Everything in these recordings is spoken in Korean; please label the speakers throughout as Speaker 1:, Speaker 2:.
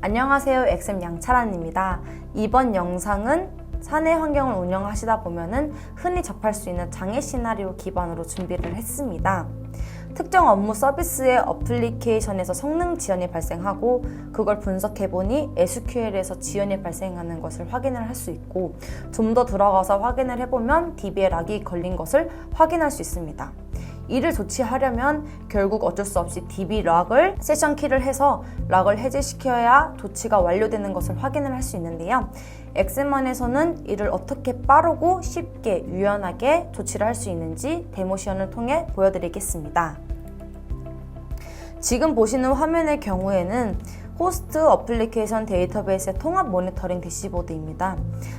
Speaker 1: 안녕하세요. 엑셈 양차란입니다. 이번 영상은 사내 환경을 운영하시다 보면은 흔히 접할 수 있는 장애 시나리오 기반으로 준비를 했습니다. 특정 업무 서비스의 어플리케이션에서 성능 지연이 발생하고 그걸 분석해 보니 SQL에서 지연이 발생하는 것을 확인을 할 수 있고 좀 더 들어가서 확인을 해보면 DB에 락이 걸린 것을 확인할 수 있습니다. 이를 조치하려면 결국 어쩔 수 없이 DB 락을 세션 키를 해서 락을 해제시켜야 조치가 완료되는 것을 확인을 할 수 있는데요. 엑셀만에서는 이를 어떻게 빠르고 쉽게 유연하게 조치를 할 수 있는지 데모 시연을 통해 보여드리겠습니다. 지금 보시는 화면의 경우에는 호스트 어플리케이션 데이터베이스의 통합 모니터링 대시보드입니다.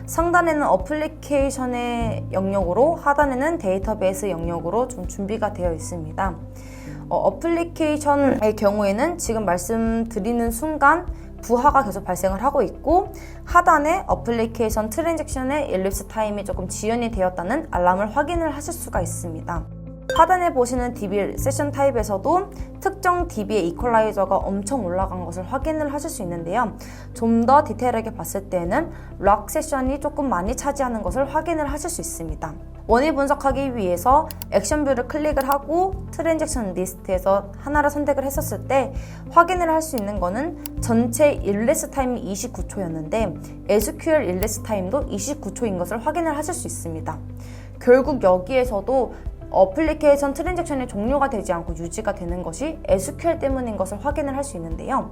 Speaker 1: 상단에는 어플리케이션의 영역으로 하단에는 데이터베이스 영역으로 좀 준비가 되어 있습니다. 어, 플리케이션의 경우에는 지금 말씀드리는 순간 부하가 계속 발생을 하고 있고 하단에 어플리케이션 트랜잭션의 일립스 타임이 조금 지연이 되었다는 알람을 확인을 하실 수가 있습니다. 하단에 보시는 DB 세션 타입에서도 특정 DB의 이퀄라이저가 엄청 올라간 것을 확인을 하실 수 있는데요. 좀 더 디테일하게 봤을 때는 락 세션이 조금 많이 차지하는 것을 확인을 하실 수 있습니다. 원인 분석하기 위해서 액션 뷰를 클릭을 하고 트랜잭션 리스트에서 하나를 선택을 했었을 때 확인을 할 수 있는 거는 전체 일레스 타임이 29초였는데 SQL 일레스 타임도 29초인 것을 확인을 하실 수 있습니다. 결국 여기에서도 어플리케이션 트랜잭션이 종료가 되지 않고 유지가 되는 것이 SQL 때문인 것을 확인을 할 수 있는데요.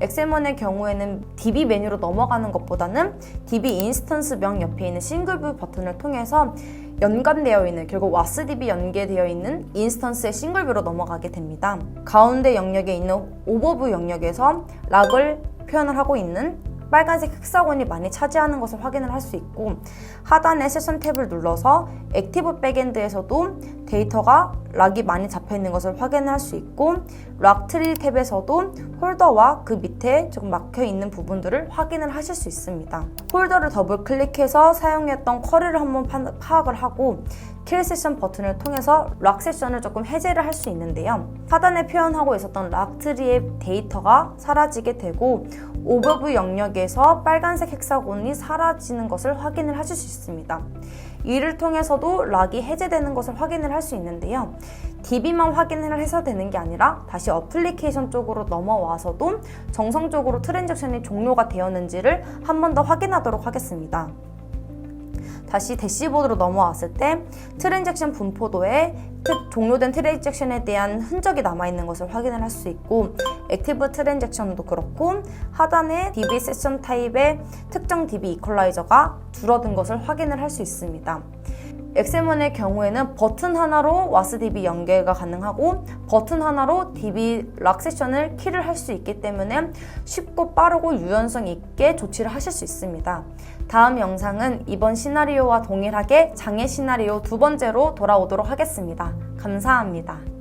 Speaker 1: 엑셀먼의 경우에는 DB 메뉴로 넘어가는 것보다는 DB 인스턴스명 옆에 있는 싱글뷰 버튼을 통해서 연관되어 있는 결국 와스DB 연계되어 있는 인스턴스의 싱글뷰로 넘어가게 됩니다. 가운데 영역에 있는 오버뷰 영역에서 락을 표현을 하고 있는 빨간색 흑사원이 많이 차지하는 것을 확인을 할 수 있고 하단의 세션 탭을 눌러서 액티브 백엔드에서도 데이터가 락이 많이 잡혀 있는 것을 확인을 할수 있고 락 트리 탭에서도 홀더와 그 밑에 조금 막혀 있는 부분들을 확인을 하실 수 있습니다. 홀더를 더블 클릭해서 사용했던 쿼리를 한번 파악을 하고 킬 세션 버튼을 통해서 락 세션을 조금 해제를 할 수 있는데요. 하단에 표현하고 있었던 락 트리의 데이터가 사라지게 되고 오버뷰 영역에서 빨간색 헥사곤이 사라지는 것을 확인을 하실 수 있습니다. 이를 통해서도 락이 해제되는 것을 확인을 할 수 있는데요. DB만 확인을 해서 되는 게 아니라 다시 어플리케이션 쪽으로 넘어와서도 정상적으로 트랜잭션이 종료가 되었는지를 한 번 더 확인하도록 하겠습니다. 다시 대시보드로 넘어왔을 때 트랜잭션 분포도에 종료된 트랜잭션에 대한 흔적이 남아있는 것을 확인을 할 수 있고 액티브 트랜잭션도 그렇고 하단에 DB 세션 타입의 특정 DB 이퀄라이저가 줄어든 것을 확인을 할 수 있습니다. 엑셀문의 경우에는 버튼 하나로 와스DB 연계가 가능하고 버튼 하나로 DB 락 세션을 키를 할 수 있기 때문에 쉽고 빠르고 유연성 있게 조치를 하실 수 있습니다. 다음 영상은 이번 시나리오와 동일하게 장애 시나리오 두 번째로 돌아오도록 하겠습니다. 감사합니다.